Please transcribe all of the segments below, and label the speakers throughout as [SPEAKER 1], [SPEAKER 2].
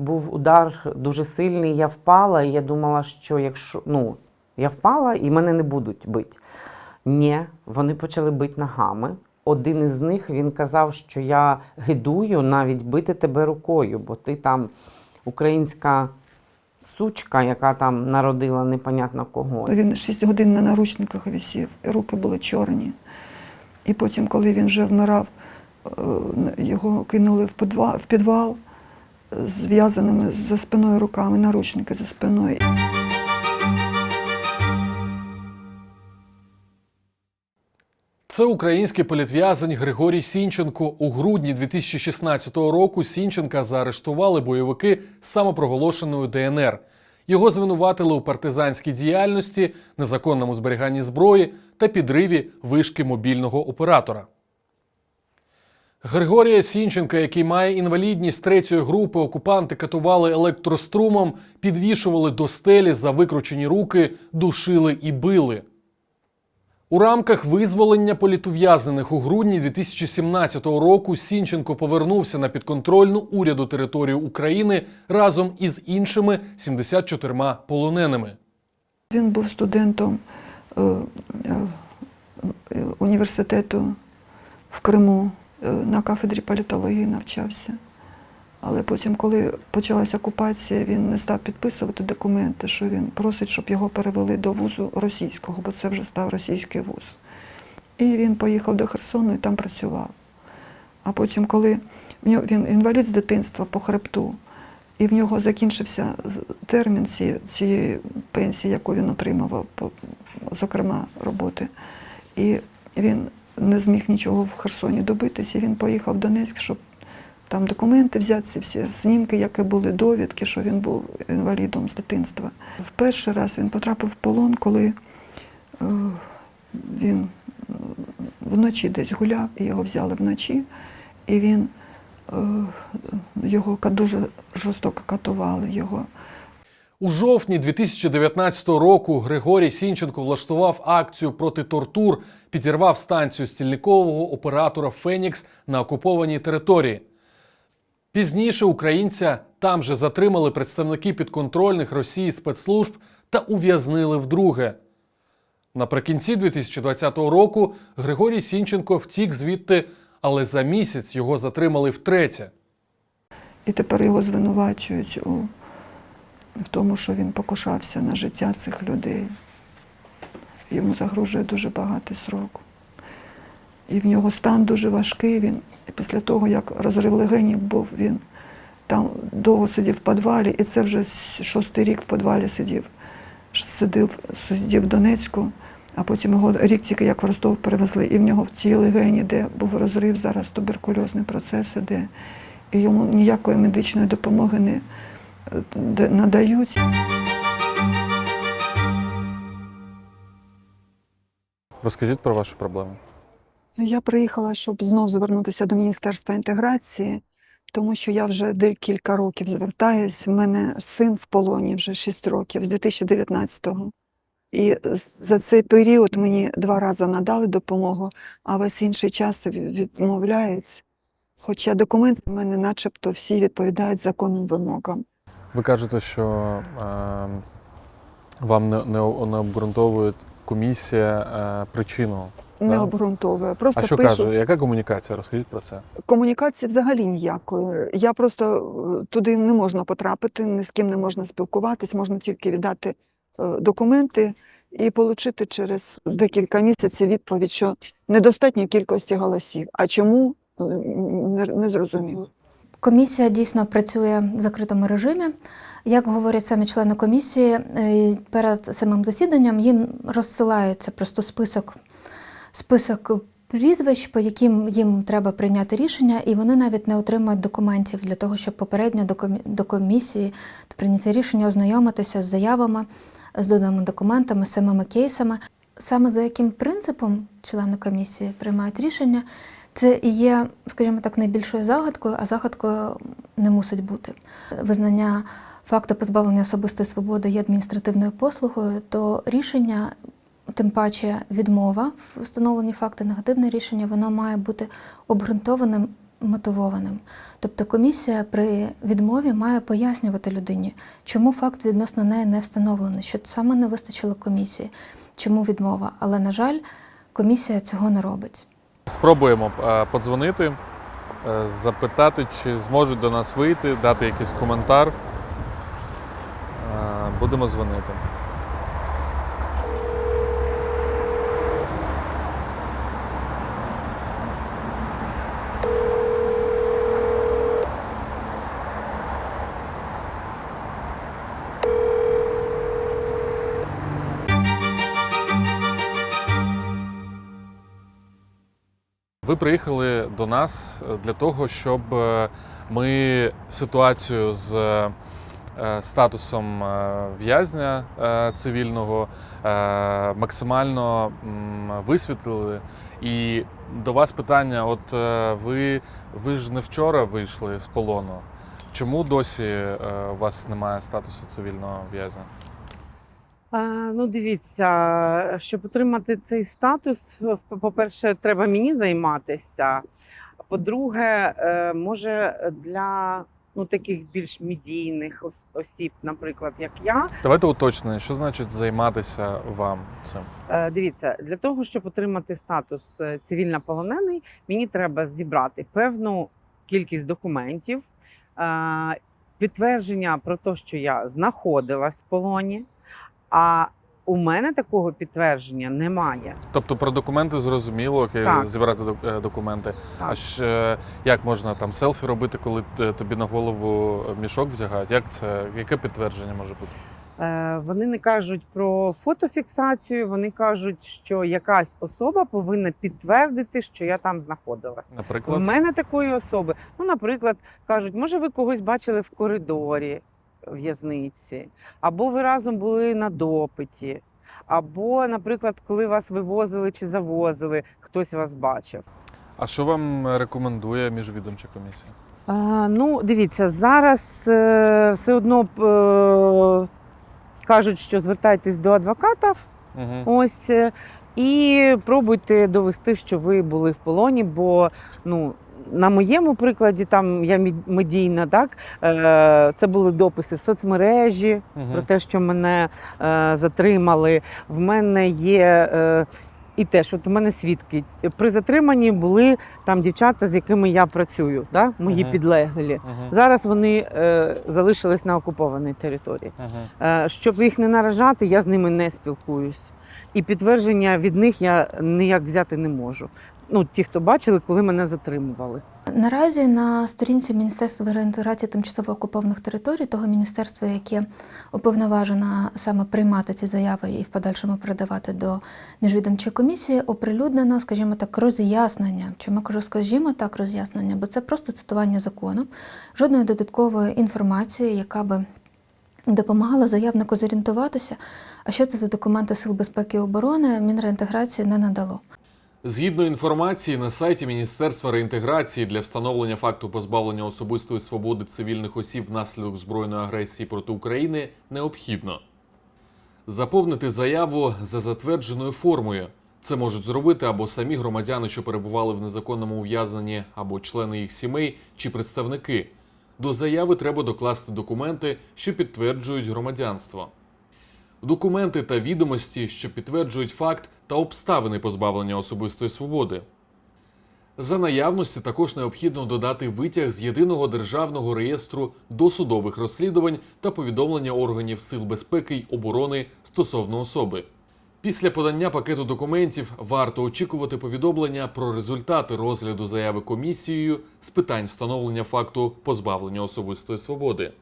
[SPEAKER 1] був удар дуже сильний, я впала, і я думала, що якщо ну, я впала і мене не будуть бити. Ні, вони почали бити ногами. Один із них він казав, що я гидую навіть бити тебе рукою, бо ти там українська сучка, яка там народила непонятно кого.
[SPEAKER 2] Він 6 годин на наручниках висів, і руки були чорні. І потім, коли він вже вмирав, е, його кинули в підвал, зв'язаними за спиною руками, наручники за спиною.
[SPEAKER 3] Це український політв'язень Григорій Сінченко. У грудні 2016 року Сінченка заарештували бойовики з самопроголошеною ДНР. Його звинуватили у партизанській діяльності, незаконному зберіганні зброї та підриві вишки мобільного оператора. Григорія Сінченка, який має інвалідність третьої групи, окупанти катували електрострумом, підвішували до стелі за викручені руки, душили і били. У рамках визволення політув'язнених у грудні 2017 року Сінченко повернувся на підконтрольну уряду територію України разом із іншими 74 полоненими.
[SPEAKER 2] Він був студентом е, е, університету в Криму, на кафедрі політології навчався. Але потім, коли почалася окупація, він не став підписувати документи, що він просить, щоб його перевели до вузу російського, бо це вже став російський вуз. І він поїхав до Херсону і там працював. А потім, коли він інвалід з дитинства по хребту, і в нього закінчився термін ці- цієї пенсії, яку він отримував, зокрема роботи. І він не зміг нічого в Херсоні добитися. Він поїхав в Донецьк, щоб там документи взяти, всі знімки, які були, довідки, що він був інвалідом з дитинства. В перший раз він потрапив в полон, коли е, він вночі десь гуляв, і його взяли вночі, і він е, його дуже жорстоко катували його.
[SPEAKER 3] У жовтні 2019 року Григорій Сінченко влаштував акцію проти тортур, підірвав станцію стільникового оператора Фенікс на окупованій території. Пізніше українця там же затримали представники підконтрольних Росії спецслужб та ув'язнили вдруге. Наприкінці 2020 року Григорій Сінченко втік звідти, але за місяць його затримали втретє.
[SPEAKER 2] І тепер його звинувачують у, в тому, що він покушався на життя цих людей. Йому загрожує дуже багатий срок. І в нього стан дуже важкий. Він після того, як розрив легенів був, він там довго сидів в підвалі, і це вже шостий рік в підвалі сидів. Сидів, сидів в Донецьку, а потім його рік тільки як в Ростов перевезли, і в нього в цій легені, де був розрив, зараз туберкульозний процес іде, і йому ніякої медичної допомоги не надають.
[SPEAKER 3] Розкажіть про вашу проблему.
[SPEAKER 2] Я приїхала, щоб знов звернутися до Міністерства інтеграції, тому що я вже декілька років звертаюсь. В мене син в полоні вже 6 років, з 2019-го. І за цей період мені два рази надали допомогу, а весь інший час відмовляють. Хоча документи в мене начебто всі відповідають законним вимогам.
[SPEAKER 3] Ви кажете, що е, вам не, не, не обґрунтовує комісія е, причину.
[SPEAKER 2] Не
[SPEAKER 3] Да.
[SPEAKER 2] обґрунтовує. Просто
[SPEAKER 3] А що
[SPEAKER 2] пишуть.
[SPEAKER 3] каже? Яка комунікація? Розкажіть про це.
[SPEAKER 2] Комунікації взагалі ніякої. Я просто е, туди не можна потрапити, ні з ким не можна спілкуватись, можна тільки віддати е, документи і отримати через декілька місяців відповідь, що недостатньо кількості голосів. А чому е, не, не зрозуміло.
[SPEAKER 4] Комісія дійсно працює в закритому режимі. Як говорять самі члени комісії, е, перед самим засіданням їм розсилається просто список, список прізвищ, по яким їм треба прийняти рішення, і вони навіть не отримують документів для того, щоб попередньо до комісії до прийняття рішення ознайомитися з заявами, з доданими документами, з самими кейсами. Саме за яким принципом члени комісії приймають рішення, це і є, скажімо так, найбільшою загадкою, а загадкою не мусить бути. Визнання факту позбавлення особистої свободи є адміністративною послугою, то рішення, тим паче відмова в встановленні факту, негативне рішення, воно має бути обґрунтованим мотивованим. Тобто комісія при відмові має пояснювати людині, чому факт відносно неї не встановлений, що саме не вистачило комісії, чому відмова. Але, на жаль, комісія цього не робить.
[SPEAKER 3] Спробуємо е, подзвонити, е, запитати, чи зможуть до нас вийти, дати якийсь коментар. Е, Будемо дзвонити. Ви приїхали до нас е, для того, щоб е, ми ситуацію з е, статусом в'язня цивільного максимально висвітлили. І до вас питання: от ви, ви ж не вчора вийшли з полону. Чому досі у вас немає статусу цивільного в'язня?
[SPEAKER 1] Ну, дивіться, щоб отримати цей статус, по-перше, треба мені займатися. По-друге, е, може для ну, таких більш медійних осіб, наприклад, як я,
[SPEAKER 3] Давайте уточнення, що значить займатися вам цим?
[SPEAKER 1] Е, Дивіться, для того, щоб отримати статус е, цивільнополонений, мені треба зібрати певну кількість документів, підтвердження про те, що я знаходилась в полоні. А у мене такого підтвердження немає.
[SPEAKER 3] Тобто про документи зрозуміло, окей,
[SPEAKER 1] Так.
[SPEAKER 3] зібрати е, документи. А ж е, як можна там селфі робити, коли тобі на голову мішок вдягають? Як це? Яке підтвердження може бути?
[SPEAKER 1] Е, Вони не кажуть про фотофіксацію, вони кажуть, що якась особа повинна підтвердити, що я там знаходилась. В
[SPEAKER 3] Наприклад,
[SPEAKER 1] мене такої особи. Ну, наприклад, кажуть, може, ви когось бачили в коридорі в'язниці, або ви разом були на допиті, або, наприклад, коли вас вивозили чи завозили, хтось вас бачив.
[SPEAKER 3] а що вам рекомендує міжвідомча комісія?
[SPEAKER 1] А, ну, дивіться, зараз е, все одно е, кажуть, що звертайтесь до адвокатів.
[SPEAKER 3] Угу.
[SPEAKER 1] Ось е, і пробуйте довести, що ви були в полоні, бо ну. На моєму прикладі, там я медійна, так е, це були дописи в соцмережі про те, що мене е, затримали. В мене є е, і теж, от у мене свідки. При затриманні були там дівчата, з якими я працюю, да? мої
[SPEAKER 3] Мгм.
[SPEAKER 1] підлеглі. Зараз вони е, залишились на окупованій території. Е, Щоб їх не наражати, я з ними не спілкуюсь. І підтвердження від них я ніяк взяти не можу. Ну, ті, хто бачили, коли мене затримували.
[SPEAKER 4] Наразі на сторінці Міністерства реінтеграції тимчасово окупованих територій, того міністерства, яке уповноважено саме приймати ці заяви і в подальшому передавати до міжвідомчої комісії, оприлюднено, скажімо так, роз'яснення. Чому кажу, скажімо так, роз'яснення, бо це просто цитування закону, жодної додаткової інформації, яка би допомагала заявнику зорієнтуватися, а що це за документи Сил безпеки і оборони, Мінреінтеграції не надало.
[SPEAKER 3] Згідно інформації на сайті Міністерства реінтеграції для встановлення факту позбавлення особистої свободи цивільних осіб внаслідок збройної агресії проти України необхідно заповнити заяву за затвердженою формою. Це можуть зробити або самі громадяни, що перебували в незаконному ув'язненні, або члени їх сімей чи представники. До заяви треба докласти документи, що підтверджують громадянство. Документи та відомості, що підтверджують факт та обставини позбавлення особистої свободи. За наявності також необхідно додати витяг з єдиного державного реєстру досудових розслідувань та повідомлення органів сил безпеки й оборони стосовно особи. Після подання пакету документів варто очікувати повідомлення про результати розгляду заяви комісією з питань встановлення факту позбавлення особистої свободи.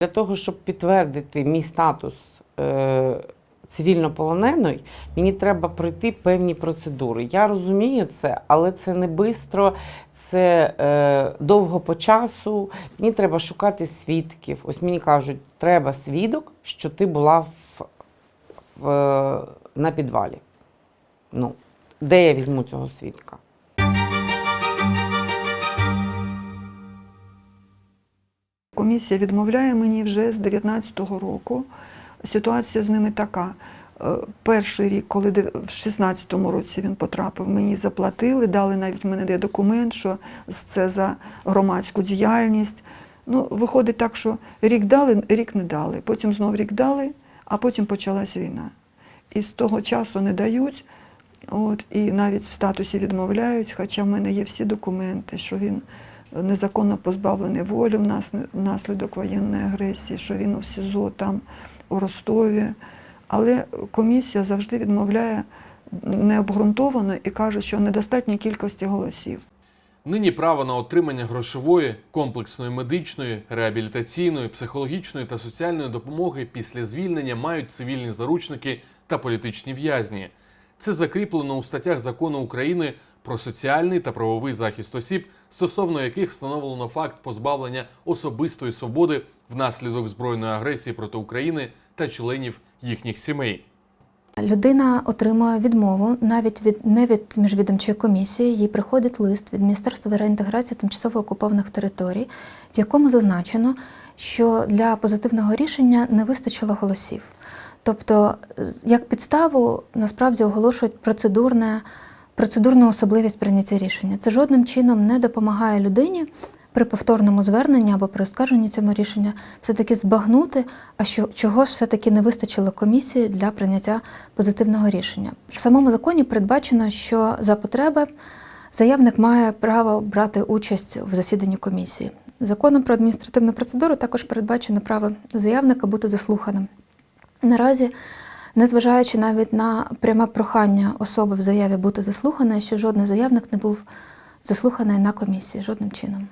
[SPEAKER 1] Для того, щоб підтвердити мій статус е, цивільнополоненої, мені треба пройти певні процедури. Я розумію це, але це не швидко, це е, довго по часу. Мені треба шукати свідків. Ось мені кажуть, треба свідок, що ти була в, в, на підвалі. Ну, де я візьму цього свідка?
[SPEAKER 2] Комісія відмовляє мені вже з 19-го року. Ситуація з ними така. е, перший рік, коли в 16-му році він потрапив, мені заплатили, дали навіть мене є документ, що це за громадську діяльність. Ну, виходить так, що рік дали, рік не дали, потім знов рік дали, а потім почалась війна. І з того часу не дають, от, і навіть в статусі відмовляють, хоча в мене є всі документи, що він незаконно позбавлений волі внаслідок воєнної агресії, що він у СІЗО там у Ростові. Але комісія завжди відмовляє необґрунтовано і каже, що недостатньої кількості голосів.
[SPEAKER 3] Нині право на отримання грошової, комплексної медичної, реабілітаційної, психологічної та соціальної допомоги після звільнення мають цивільні заручники та політичні в'язні. Це закріплено у статтях закону України про соціальний та правовий захист осіб, стосовно яких встановлено факт позбавлення особистої свободи внаслідок збройної агресії проти України та членів їхніх сімей.
[SPEAKER 4] Людина отримує відмову навіть від не від міжвідомчої комісії. Їй приходить лист від Міністерства реінтеграції тимчасово окупованих територій, в якому зазначено, що для позитивного рішення не вистачило голосів. Тобто, як підставу насправді оголошують процедурне, процедурну особливість прийняття рішення. Це жодним чином не допомагає людині при повторному зверненні або при оскарженні цього рішення все-таки збагнути, а що чого ж все-таки не вистачило комісії для прийняття позитивного рішення. В самому законі передбачено, що за потреби заявник має право брати участь в засіданні комісії. Законом про адміністративну процедуру також передбачено право заявника бути заслуханим. Наразі, незважаючи навіть на пряме прохання особи в заяві бути заслуханою, що жодний заявник не був заслуханий на комісії жодним чином.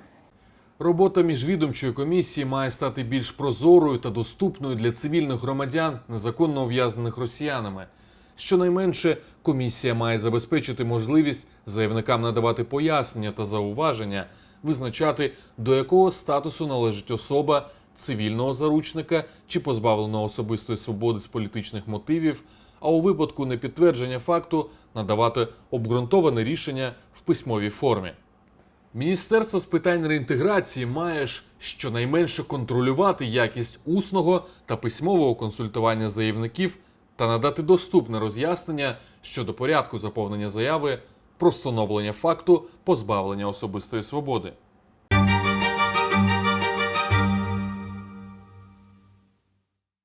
[SPEAKER 3] Робота міжвідомчої комісії має стати більш прозорою та доступною для цивільних громадян, незаконно ув'язнених росіянами. Щонайменше комісія має забезпечити можливість заявникам надавати пояснення та зауваження, визначати, до якого статусу належить особа цивільного заручника чи позбавленого особистої свободи з політичних мотивів, а у випадку непідтвердження факту надавати обґрунтоване рішення в письмовій формі. Міністерство з питань реінтеграції має ж щонайменше контролювати якість усного та письмового консультування заявників та надати доступне роз'яснення щодо порядку заповнення заяви про встановлення факту позбавлення особистої свободи.